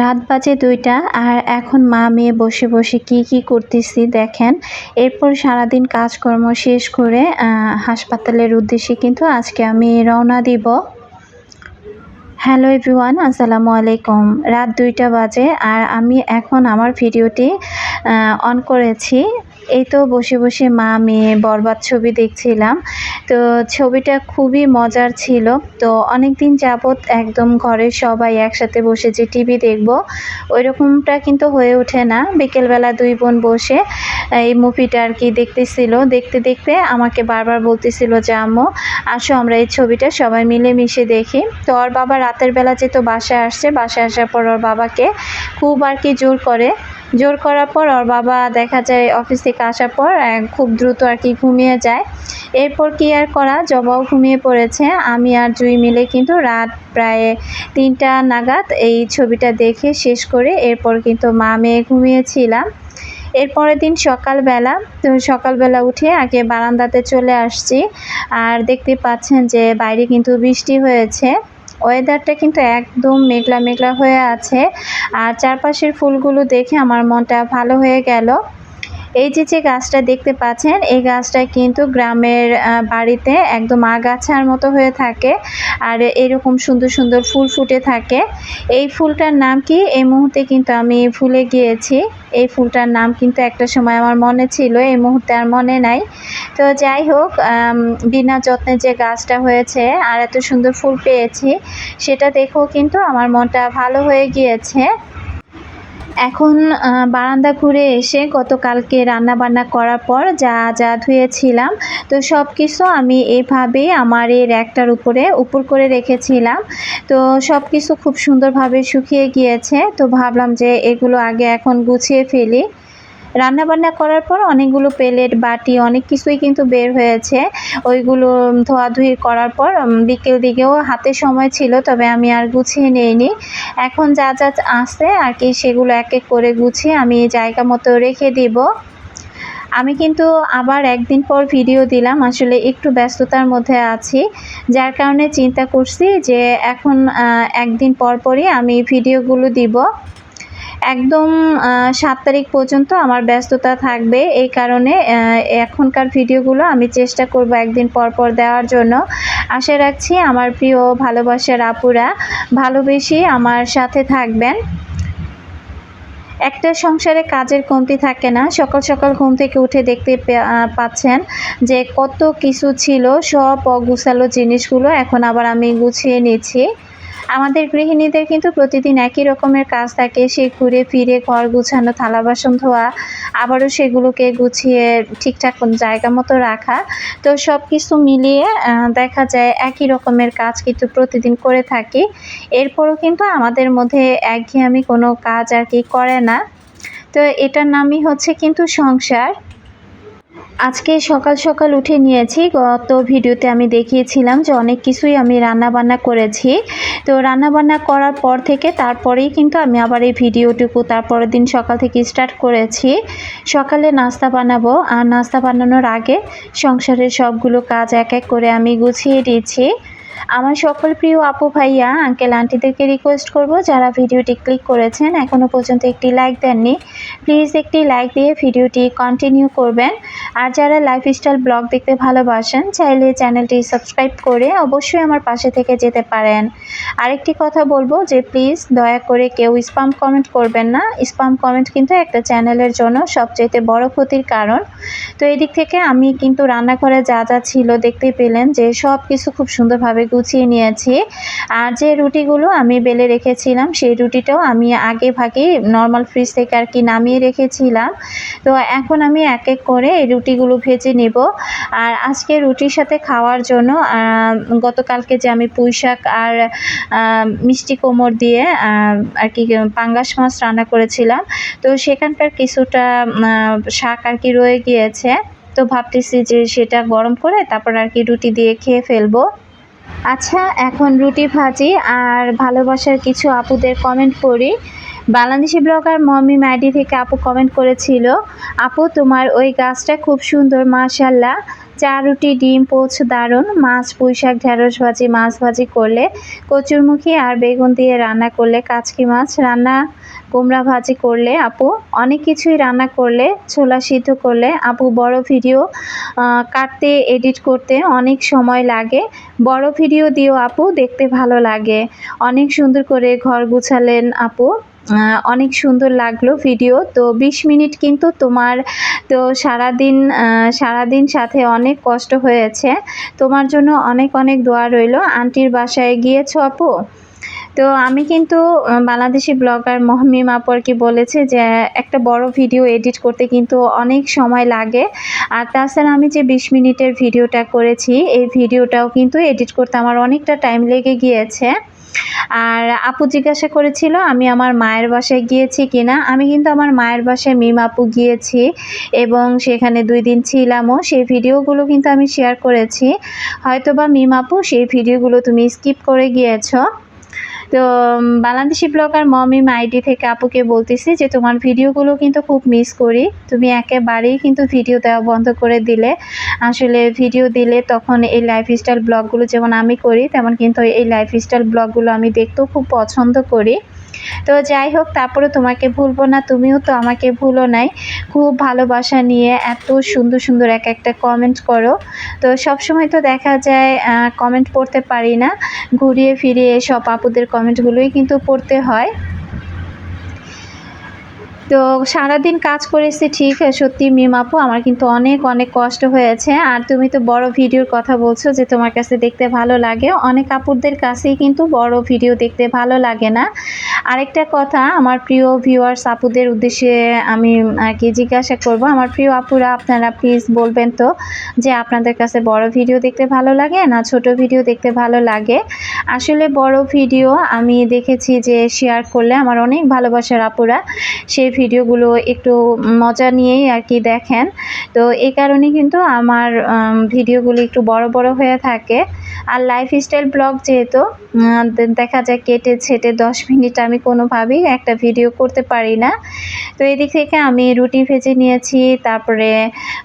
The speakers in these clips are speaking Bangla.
রাত বাজে দুইটা আর এখন মা মেয়ে বসে বসে কি কি করতেছি দেখেন। এরপর সারাদিন কাজকর্ম শেষ করে হাসপাতালের উদ্দেশ্যে কিন্তু আজকে আমি রওনা দিব। হ্যালো এভরিওয়ান, আসসালামু আলাইকুম। রাত দুইটা বাজে আর আমি এখন আমার ভিডিওটি অন করেছি। এই তো বসে বসে মা, মেয়ে বরবাদ ছবি দেখছিলাম। তো ছবিটা খুবই মজার ছিল। তো অনেক দিন যাবৎ একদম ঘরের সবাই একসাথে বসে যে টিভি দেখব ওই রকমটা কিন্তু হয়ে ওঠে না। বিকেলবেলা দুই বোন বসে এই মুভিটা আর কি দেখতেছিল। দেখতে দেখতে আমাকে বারবার বলতেছিল যে, আম্মু, আসো আমরা এই ছবিটা সবাই মিলে মিশে দেখি। তো ওর বাবা রাতের বেলা যেহেতু বাসায় আসছে, বাসায় আসার পর ওর বাবাকে খুব আর কি জোর করে জোর করার পর ওর বাবা দেখা যায় অফিস থেকে আসার পর খুব দ্রুত আর কি ঘুমিয়ে যায়। এরপর কি আর করা, জবাও ঘুমিয়ে পড়েছে। আমি আর জুই মিলে কিন্তু রাত প্রায় তিনটা নাগাদ এই ছবিটা দেখে শেষ করে এরপর কিন্তু মা মেয়ে ঘুমিয়েছিলাম। এরপরের দিন সকালবেলা, তো সকালবেলা উঠে আগে বারান্দাতে চলে আসছি। আর দেখতে পাচ্ছেন যে বাইরে কিন্তু বৃষ্টি হয়েছে। ওয়েদারটা কিন্তু একদম মেঘলা মেঘলা হয়ে আছে। আর চারপাশের ফুলগুলো দেখে আমার মনটা ভালো হয়ে গেল। এই যে যে গাছটা দেখতে পাচ্ছেন, এই গাছটা কিন্তু গ্রামের বাড়িতে একদম আগাছার মতো হয়ে থাকে আর এরকম সুন্দর সুন্দর ফুল ফুটে থাকে। এই ফুলটার নাম কি? এই মুহূর্তে কিন্তু আমি ভুলে গিয়েছি। এই ফুলটার নাম কিন্তু একটা সময় আমার মনে ছিল, এই মুহূর্তে আর মনে নাই। তো যাই হোক বিনা যত্নে যে গাছটা হয়েছে আর এত সুন্দর ফুল পেয়েছি, সেটা দেখেও কিন্তু আমার মনটা ভালো হয়ে গিয়েছে। এখন বারান্দা ঘুরে এসে গতকালকে রান্না বান্না করার পর যা যা ধুয়েছিলাম, তো সব কিছু আমি এভাবেই আমার এই র্যাকটার উপরে উপর করে রেখেছিলাম। তো সব কিছু খুব সুন্দরভাবে শুকিয়ে গিয়েছে, তো ভাবলাম যে এগুলো আগে এখন গুছিয়ে ফেলি। রান্না বান্না করার পর অনেকগুলো প্লেট, বাটি, অনেক কিছুই কিন্তু বের হয়েছে। ওইগুলো ধোয়াধুয়ি করার পর বিকেল দিকেও হাতে সময় ছিল, তবে আমি আর গুছিয়ে নিইনি। এখন যা যা আছে আর কি, সেগুলো এক এক করে গুছিয়ে আমি জায়গা মতো রেখে দিব। আমি কিন্তু আবার একদিন পর ভিডিও দিলাম, আসলে একটু ব্যস্ততার মধ্যে আছি। যার কারণে চিন্তা করছি যে এখন একদিন পর পরই আমি ভিডিওগুলো দিব। একদম সাত তারিখ পর্যন্ত আমার ব্যস্ততা থাকবে। এই কারণে এখনকার ভিডিওগুলো আমি চেষ্টা করব একদিন পর পর দেওয়ার জন্য। আশা রাখছি আমার প্রিয় ভালোবাসার আপুরা ভালোবেসে আমার সাথে থাকবেন। একটা সংসারে কাজের কমতি থাকে না। সকাল সকাল ঘুম থেকে উঠে দেখতে পাচ্ছেন যে কত কিছু ছিল, সব অগুছালো জিনিসগুলো এখন আবার আমি গুছিয়ে নিচ্ছি। আমাদের গৃহিণীদের কিন্তু প্রতিদিন একই রকমের কাজ থাকে। সে ঘুরে ফিরে ঘর গুছানো, থালা বাসন ধোয়া, আবারও সেগুলোকে গুছিয়ে ঠিকঠাক জায়গা মতো রাখা। তো সব কিছু মিলিয়ে দেখা যায় একই রকমের কাজ কিন্তু প্রতিদিন করে থাকি। এরপরও কিন্তু আমাদের মধ্যে একঘেয়েমি কোনো কাজ আর কি করে না। তো এটার নামই হচ্ছে কিন্তু সংসার। আজকে সকাল সকাল উঠে নিয়েছি। গত ভিডিওতে আমি দেখিয়েছিলাম যে অনেক কিছুই আমি রান্না বান্না করেছি। তো রান্না বান্না করার পর থেকে তারপরেই কিন্তু আমি আবার এই ভিডিওটুকু তারপরের দিন সকাল থেকে স্টার্ট করেছি। সকালে নাস্তা বানাবো। আর নাস্তা বানানোর আগে সংসারের সবগুলো কাজ এক এক করে আমি গুছিয়ে দিয়েছি আমার সকল প্রিয় আপু ভাইয়া আঙ্কেল আন্টিদেরকে রিকোয়েস্ট করব যারা ভিডিওটি ক্লিক করেছেন এখনও পর্যন্ত একটি লাইক দেননি। প্লিজ একটি লাইক দিয়ে ভিডিওটি কন্টিনিউ করবেন। আর যারা লাইফস্টাইল ব্লগ দেখতে ভালোবাসেন, চাইলে চ্যানেলটি সাবস্ক্রাইব করে অবশ্যই আমার পাশে থেকে যেতে পারেন। আরেকটি কথা বলব যে প্লিজ দয়া করে কেউ স্পাম কমেন্ট করবেন না। স্পাম কমেন্ট কিন্তু একটা চ্যানেলের জন্য সবচেয়ে বড় ক্ষতির কারণ। তো এদিক থেকে আমি কিন্তু রান্নাঘরে যা যা ছিল দেখতে পেলেন যে সব কিছু খুব সুন্দরভাবে গুছিয়ে নিয়েছি। আর যে রুটিগুলো আমি বেলে রেখেছিলাম, সেই রুটিটাও আমি আগে ভাগে নর্মাল ফ্রিজ থেকে আর কি নামিয়ে রেখেছিলাম। তো এখন আমি এক এক করে এই রুটিগুলো ভেজে নেব। আর আজকে রুটির সাথে খাওয়ার জন্য গতকালকে যে আমি পুঁই শাক আর মিষ্টি কোমর দিয়ে আর কি পাঙ্গাস মাছ রান্না করেছিলাম। তো সেখানকার কিছুটা শাক আর কি রয়ে গিয়েছে। তো ভাবতেছি যে সেটা গরম করে তারপর আর কি রুটি দিয়ে খেয়ে ফেলব। আচ্ছা এখন রুটি ভাজি। আর ভালোবাসার কিছু আপুদের কমেন্ট পড়ি। বাংলাদেশি ব্লগার মমি ম্যাডি থেকে আপু কমেন্ট করেছিল, আপু, তোমার ওই গাছটা খুব সুন্দর মাশাল্লাহ চা, রুটি, ডিম, পোচ, দারুণ। মাছ পুঁই শাক ঢেঁড়স ভাজি, মাছ ভাজি করলে কচুরমুখী আর বেগুন দিয়ে রান্না করলে কাচকি মাছ। রান্না, কুমড়া ভাজি করলে আপু, অনেক কিছুই রান্না করলে, ছোলা সিদ্ধ করলে আপু, বড় ভিডিও কাটতে, এডিট করতে অনেক সময় লাগে। বড় ভিডিও দিয়েও আপু দেখতে ভালো লাগে। অনেক সুন্দর করে ঘর গুছালেন আপু। অনেক সুন্দর লাগল ভিডিও। তো ২০ মিনিট কিন্তু তোমার, তো সারাদিন সারাদিন সাথে অনেক কষ্ট হয়েছে। তোমার জন্য অনেক অনেক দোয়া রইল। আন্টির বাসায় গিয়েছ আপু? তো আমি কিন্তু বাংলাদেশি ব্লগার মহমিম আপরকে বলেছে যে, একটা বড় ভিডিও এডিট করতে কিন্তু অনেক সময় লাগে। আর তাছাড়া আমি যে বিশ মিনিটের ভিডিওটা করেছি, এই ভিডিওটাও কিন্তু এডিট করতে আমার অনেকটা টাইম লেগে গিয়েছে। আর আপু জিজ্ঞাসা করেছিল, আমি আমার মায়ের বাসায় গিয়েছি কিনা আমি কিন্তু আমার মায়ের বাসায় মিম আপু গিয়েছি এবং সেখানে দুই দিন ছিলামও। সেই ভিডিওগুলো কিন্তু আমি শেয়ার করেছি। হয়তোবা মিম আপু, সেই ভিডিওগুলো তুমি স্কিপ করে গিয়েছো। তো বাংলাদেশি ব্লগার মমিম আইডি থেকে আপুকে বলতেছি যে, তোমার ভিডিওগুলো কিন্তু খুব মিস করি। তুমি একেবারেই কিন্তু ভিডিও দেওয়া বন্ধ করে দিলে। আসলে ভিডিও দিলে তখন এই লাইফস্টাইল ব্লগগুলো যেমন আমি করি, তেমন কিন্তু এই লাইফস্টাইল ব্লগগুলো আমি দেখতেও খুব পছন্দ করি। তো যাই হোক তারপরে তোমাকে ভুলবো না, তুমিও তো আমাকে ভুলো নাই। খুব ভালোবাসা নিয়ে এত সুন্দর সুন্দর এক একটা কমেন্ট করো। তো সবসময় তো দেখা যায় কমেন্ট পড়তে পারি না। ঘুরিয়ে ফিরিয়ে সব আপুদের কমেন্টগুলোই কিন্তু পড়তে হয়। তো সারাদিন কাজ করেছি, ঠিক সত্যি মিম আপু, আমার কিন্তু অনেক অনেক কষ্ট হয়েছে। আর তুমি তো বড় ভিডিওর কথা বলছো যে তোমার কাছে দেখতে ভালো লাগে। অনেক আপুরদের কাছেই কিন্তু বড় ভিডিও দেখতে ভালো লাগে না। আরেকটা কথা, আমার প্রিয় ভিউয়ার্স আপুদের উদ্দেশ্যে আমি আর কি জিজ্ঞাসা করব। আমার প্রিয় আপুরা, আপনারা প্লিজ বলবেন তো যে আপনাদের কাছে বড় ভিডিও দেখতে ভালো লাগে না ছোট ভিডিও দেখতে ভালো লাগে? আসলে বড় ভিডিও আমি দেখেছি যে শেয়ার করলে আমার অনেক ভালোবাসার আপুরা। সেই ভিডিওগুলো একটু মজা নিয়েই আর কি দেখেন। তো এই কারণে কিন্তু আমার ভিডিওগুলো একটু বড় বড় হয়ে থাকে। আর লাইফস্টাইল ব্লগ যেহেতু দেখা যায় কেটে ছেটে দশ মিনিট আমি কোনোভাবেই একটা ভিডিও করতে পারি না। তো এদিক থেকে আমি রুটি ভেজে নিয়েছি, তারপরে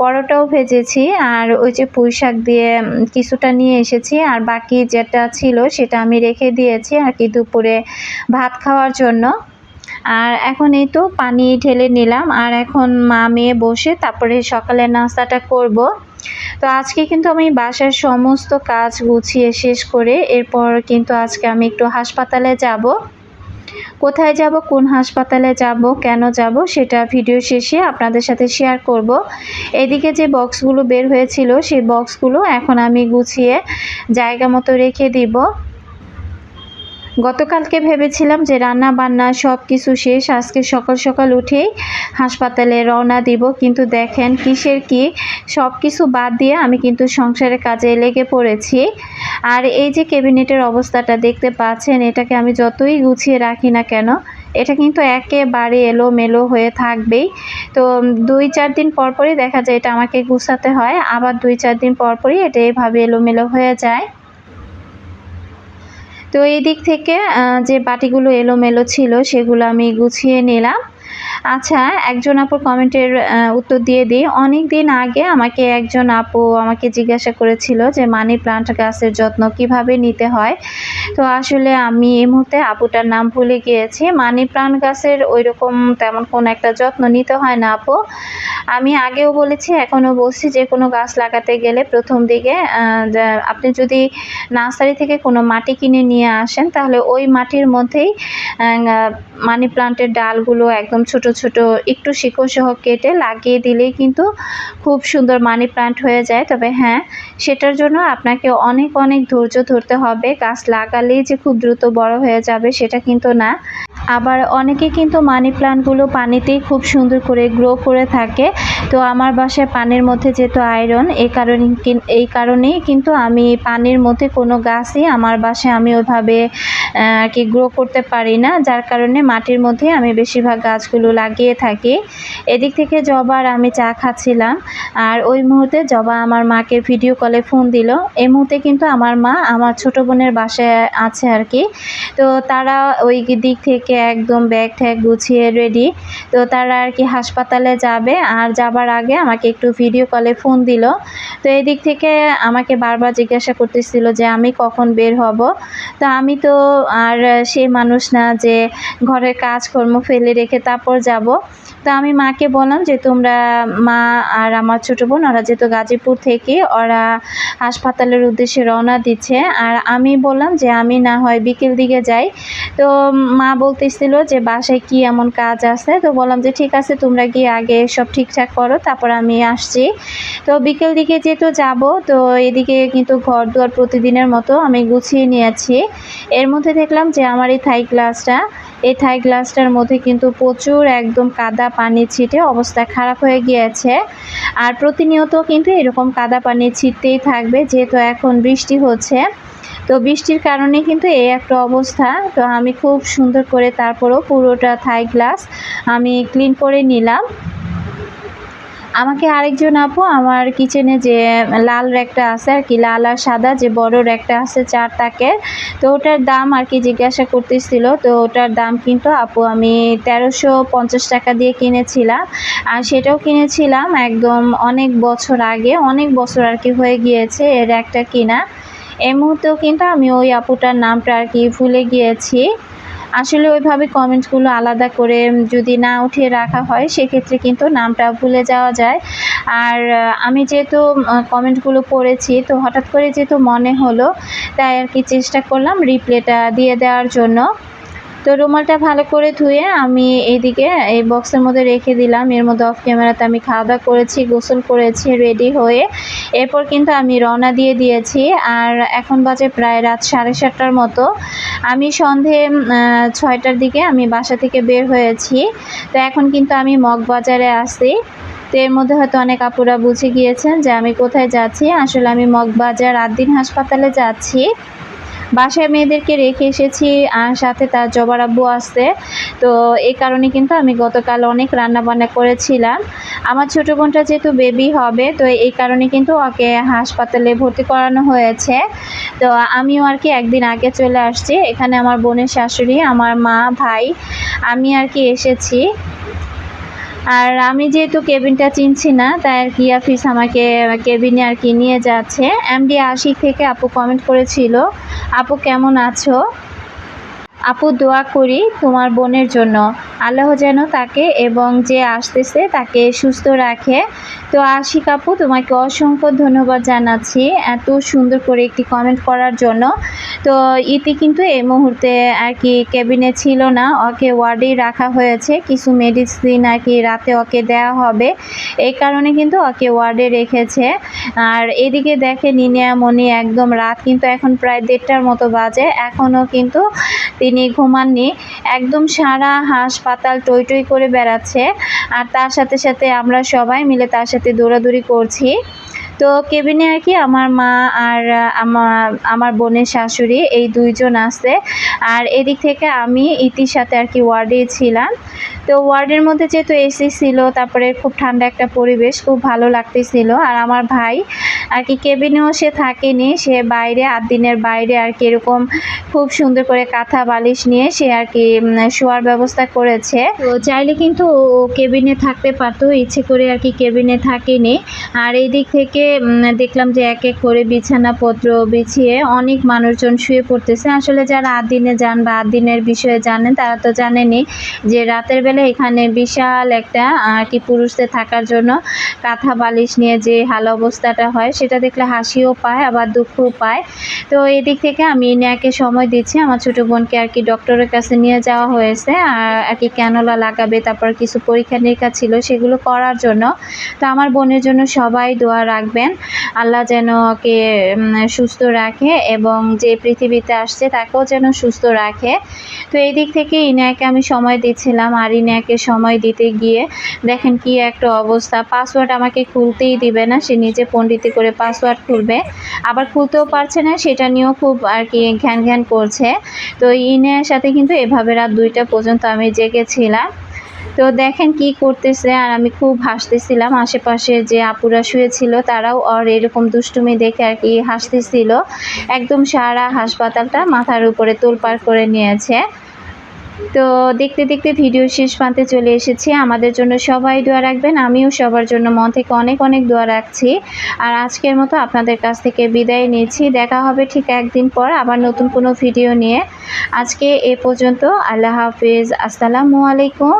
পরোটাও ভেজেছি, আর ওই যে পুঁই শাক দিয়ে কিছুটা নিয়ে এসেছি, আর বাকি যেটা ছিল সেটা আমি রেখে দিয়েছি আর কি দুপুরে ভাত খাওয়ার জন্য। আর এখন এই তো পানি ঢেলে নিলাম। আর এখন মা মেয়ে বসে তারপরে সকালের নাস্তাটা করব। তো আজকে কিন্তু আমি বাসার সমস্ত কাজ গুছিয়ে শেষ করে এরপর কিন্তু আজকে আমি একটু হাসপাতালে যাব। কোথায় যাব, কোন হাসপাতালে যাব, কেন যাব সেটা ভিডিও শেষে আপনাদের সাথে শেয়ার করব। এদিকে যে বক্সগুলো বের হয়েছিল সেই বক্সগুলো এখন আমি গুছিয়ে জায়গা মতো রেখে দিব। গতকালকে ভেবেছিলাম যে রান্না বান্না সব কিছু শেষ, আজকে সকাল সকাল উঠেই হাসপাতালে রওনা দিব, কিন্তু দেখেন কিসের কি, সব কিছু বাদ দিয়ে আমি কিন্তু সংসারের কাজে লেগে পড়েছি। আর এই যে ক্যাবিনেটের অবস্থাটা দেখতে পাচ্ছেন, এটাকে আমি যতই গুছিয়ে রাখি না কেন, এটা কিন্তু একেবারে এলোমেলো হয়ে থাকবেই। তো দুই চার দিন পরপরই দেখা যায় এটা আমাকে গুছাতে হয়, আবার দুই চার দিন পরপরই এটা এভাবে এলোমেলো হয়ে যায়। তো এই দিক থেকে যে বাটিগুলো এলোমেলো ছিল সেগুলো আমি গুছিয়ে নিলাম। আচ্ছা একজন আপুর কমেন্টের উত্তর দিয়ে দিই। অনেক দিন আগে আমাকে একজন আপু আমাকে জিজ্ঞাসা করেছিল যে, মানি প্লান্ট গাছের যত্ন কীভাবে নিতে হয়? তো আসলে আমি এই মুহূর্তে আপুটার নাম ভুলে গিয়েছি। মানি প্লান্ট গাছের ওই রকম তেমন কোনো একটা যত্ন নিতে হয় না আপু। আমি আগেও বলেছি, এখনও বলছি যে, কোনো গাছ লাগাতে গেলে প্রথম দিকে আপনি যদি নার্সারি থেকে কোনো মাটি কিনে নিয়ে আসেন, তাহলে ওই মাটির মধ্যেই মানি প্লান্টের ডালগুলো একদম ছোট ছোট, একটু শিকড় সহ কেটে লাগিয়ে দিলেই কিন্তু খুব সুন্দর মানি প্লান্ট হয়ে যায়। তবে হ্যাঁ সেটার জন্য আপনাকে অনেক অনেক ধৈর্য ধরতে হবে। গাছ লাগালেই যে খুব দ্রুত বড় হয়ে যাবে সেটা কিন্তু না। আবার অনেকে কিন্তু মানি প্লান্টগুলো পানিতেই খুব সুন্দর করে গ্রো করে থাকে। তো আমার বাসায় পানির মধ্যে যেহেতু আয়রন এই কারণে এই কারণেই কিন্তু আমি পানির মধ্যে কোনো গাছই আমার বাসায় আমি ওইভাবে আর কি গ্রো করতে পারি না। যার কারণে মাটির মধ্যে আমি বেশিরভাগ গাছগুলো লাগিয়ে থাকি। এদিক থেকে জবা আর আমি চা খাচ্ছিলাম। আর ওই মুহূর্তে জবা আমার মাকে ভিডিও কলে ফোন দিল। এই মুহূর্তে কিন্তু আমার মা আমার ছোট বোনের বাসায় আছে আর কি। তো তারা ওই দিক থেকে একদম ব্যাগ ট্যাগ গুছিয়ে রেডি তো তারা আর কি হাসপাতালে যাবে। আর যাবার আগে আমাকে একটু ভিডিও কলে ফোন দিল। তো এদিক থেকে আমাকে বারবার জিজ্ঞাসা করতেছিল যে আমি কখন বের হব? তো আমি তো আর সেই মানুষ না যে ঘরের কাজকর্ম ফেলে রেখে তারপর যাব। তো আমি মাকে বললাম যে, তোমরা মা আর আমার ছোটো বোন, ওরা যেহেতু গাজীপুর থেকে, ওরা হাসপাতালের উদ্দেশ্যে রওনা দিচ্ছে। আর আমি বললাম যে, আমি না হয় বিকেল দিকে যাই। তো মা বলতেছিল যে, বাসায় কি এমন কাজ আছে? তো বললাম যে, ঠিক আছে, তোমরা গিয়ে আগে সব ঠিকঠাক করো, তারপর আমি আসছি। তো বিকেল দিকে যেহেতু যাব, তো এদিকে কিন্তু ঘর দুয়ার প্রতিদিনের মতো আমি গুছিয়ে নিয়েছি। এর মধ্যে দেখলাম যে, আমার এই থাই গ্লাসটা, এই থাই গ্লাসটার মধ্যে কিন্তু প্রচুর একদম কাদা পানি ছিটে অবস্থা খারাপ হয়ে গিয়েছে। আর প্রতিনিয়ত কিন্তু এরকম কাদা পানি ছিটতেই থাকবে, যেহেতু এখন বৃষ্টি হচ্ছে। তো বৃষ্টির কারণে কিন্তু এই একটা অবস্থা। তো আমি খুব সুন্দর করে তারপরও পুরোটা থাই গ্লাস আমি ক্লিন করে নিলাম। আমাকে আরেকজন আপু, আমার কিচেনে যে লাল র্যাকটা আছে আর কি, লাল আর সাদা, যে বড় র্যাকটা আছে চার তাকের, তো ওটার দাম আর কি জিজ্ঞাসা করতেছিল, তো ওটার দাম কিন্তু আপু আমি তেরোশো পঞ্চাশ টাকা দিয়ে কিনেছিলাম, আর সেটাও কিনেছিলাম একদম অনেক বছর আগে, অনেক বছর আর কি হয়ে গিয়েছে এই র্যাকটা কিনা। এই মুহূর্তেও কিন্তু আমি ওই আপুটার নামটা আর কি ভুলে গিয়েছি। আসলে ওইভাবে কমেন্টসগুলো আলাদা করে যদি না উঠিয়ে রাখা হয়, সেক্ষেত্রে কিন্তু নামটা ভুলে যাওয়া যায়। আর আমি যেহেতু কমেন্টগুলো পড়েছি, তো হঠাৎ করে যেহেতু মনে হলো, তাই আর কি চেষ্টা করলাম রিপ্লেটা দিয়ে দেওয়ার জন্য। তো রুমালটা ভালো করে ধুয়ে আমি এইদিকে এই বক্সের মধ্যে রেখে দিলাম। এর মধ্যে অফ ক্যামেরাতে আমি খাওয়া দাওয়া করেছি, গোসল করেছি রেডি হয়ে এরপর কিন্তু আমি রওনা দিয়ে দিয়েছি। আর এখন বাজে প্রায় রাত সাড়ে সাতটার মতো। আমি সন্ধে ছয়টার দিকে আমি বাসা থেকে বের হয়েছি। তো এখন কিন্তু আমি মগবাজারে আসি। তো এর মধ্যে হয়তো অনেক আপুরা বুঝে গিয়েছেন যে আমি কোথায় যাচ্ছি। আসলে আমি মগবাজার আদ্দিন হাসপাতালে যাচ্ছি। বাসায় মেয়েদেরকে রেখে এসেছি আর সাথে তার জবার আব্বু আসছে তো এই কারণে কিন্তু আমি গতকাল অনেক রান্না বান্না করেছিলাম। আমার ছোটো বোনটা যেহেতু বেবি হবে, তো এই কারণে কিন্তু ওকে হাসপাতালে ভর্তি করানো হয়েছে। তো আমিও আর কি একদিন আগে চলে আসছি। এখানে আমার বোনের শাশুড়ি, আমার মা, ভাই, আমি আর কি এসেছি। আর আমি যেহেতু কেবিনটা চিনছি না, তাই আর কি আফিস আমাকে, কেবিনে আর কি নিয়ে যাচ্ছে। এমডি আশিক থেকে আপু কমেন্ট করেছিল, আপু কেমন আছো? আপু দোয়া করি তোমার বোনের জন্য। আল্লাহ যেন তাকে এবং যে আসতেছে তাকে সুস্থ রাখে। তো আশিক আপু, তোমাকে অসংখ্য ধন্যবাদ জানাচ্ছি এত সুন্দর করে একটি কমেন্ট করার জন্য। তো ইতি কিন্তু এই মুহূর্তে আর কি কেবিনে ছিল না, ওকে ওয়ার্ডেই রাখা হয়েছে। কিছু মেডিসিন আর কি রাতে ওকে দেওয়া হবে। এই কারণে কিন্তু ওকে ওয়ার্ডে রেখেছে। আর এদিকে দেখে নিনিয়া মনি একদম রাত কিন্তু এখন প্রায় দেড়টার মতো বাজে। এখনও কিন্তু তিনি ঘুমাননি। একদম সারা হাসপাতাল টই টই করে বেড়াচ্ছে। আর তার সাথে সাথে আমরা সবাই মিলে তার সাথে দৌড়াদৌড়ি করছি। তো কেবিনে আর কি আমার মা আর আমার আমার বোনের শাশুড়ি এই দুইজন আছে। আর এদিক থেকে আমি ইতির সাথে আর কি ওয়ার্ডে ছিলাম। তো ওয়ার্ডের মধ্যে যেহেতু এসি ছিল, তারপরে খুব ঠান্ডা একটা পরিবেশ, খুব ভালো লাগতেছিল। আর আমার ভাই আর কি কেবিনেও সে থাকেনি, সে বাইরে, আট দিনের বাইরে আর কি এরকম খুব সুন্দর করে কাঁথা বালিশ নিয়ে সে আর কি শোয়ার ব্যবস্থা করেছে। তো চাইলে কিন্তু ও কেবিনে থাকতে পারতো, ইচ্ছে করে আর কি কেবিনে থাকেনি। আর এই দিক থেকে দেখলাম যে এক এক করে বিছানাপত্র বিছিয়ে অনেক মানুষজন শুয়ে পড়তেছে। আসলে যারা আট দিনে যান বা আট দিনের বিষয়ে জানেন, তারা তো জানেনি যে রাতের বেলা এখানে বিশাল একটা আর কি পুরুষদের থাকার জন্য কাঁথা বালিশ নিয়ে যে হাল অবস্থাটা হয়, সেটা দেখলে হাসিও পায়, আবার দুঃখও পায়। তো এদিক থেকে আমি ইনিয়াকে সময় দিচ্ছি, আমার ছোটো বোনকে আর কি ডক্টরের কাছে নিয়ে যাওয়া হয়েছে, আর কি ক্যানোলা লাগাবে, তারপর কিছু পরীক্ষা নিরীক্ষা ছিল সেগুলো করার জন্য। তো আমার বোনের জন্য সবাই দোয়া রাখবেন, আল্লাহ যেন ওকে সুস্থ রাখে এবং যে পৃথিবীতে আসছে তাকেও যেন সুস্থ রাখে। তো এই দিক থেকে ইনায়াকে আমি সময় দিচ্ছিলাম, আর ইনা সময় দিতে গিয়ে দেখেন কি একটা অবস্থা। পাসওয়ার্ড আমাকে খুলতেই দিবে না, সে নিজে পণ্ডিতি করে পাসওয়ার্ড খুলবে। আবার খুলতেও পারছে না, সেটা নিয়েও খুব আর কি ঘ্যান ঘ্যান করছে। তো ইনের সাথে কিন্তু এভাবে রাত দুইটা পর্যন্ত আমি জেগেছিলাম। তো দেখেন কি করতেছে, আর আমি খুব হাসতেছিলাম। আশেপাশে যে আপুরা শুয়েছিল, তারাও আর এরকম দুষ্টুমি দেখে আর কি হাসতেছিল। একদম সারা হাসপাতালটা মাথার উপরে তোলপাড় করে নিয়েছে। তো দেখতে দেখতে ভিডিও শেষ প্রান্তে চলে এসেছি। আমাদের জন্য সবাই দোয়া রাখবেন। আমিও সবার জন্য মন থেকে অনেক অনেক দোয়া রাখছি। আর আজকের মতো আপনাদের কাছ থেকে বিদায় নিয়েছি দেখা হবে ঠিক একদিন পর আবার নতুন কোনো ভিডিও নিয়ে। আজকে এ পর্যন্ত। আল্লাহ হাফিজ। আসসালামু আলাইকুম।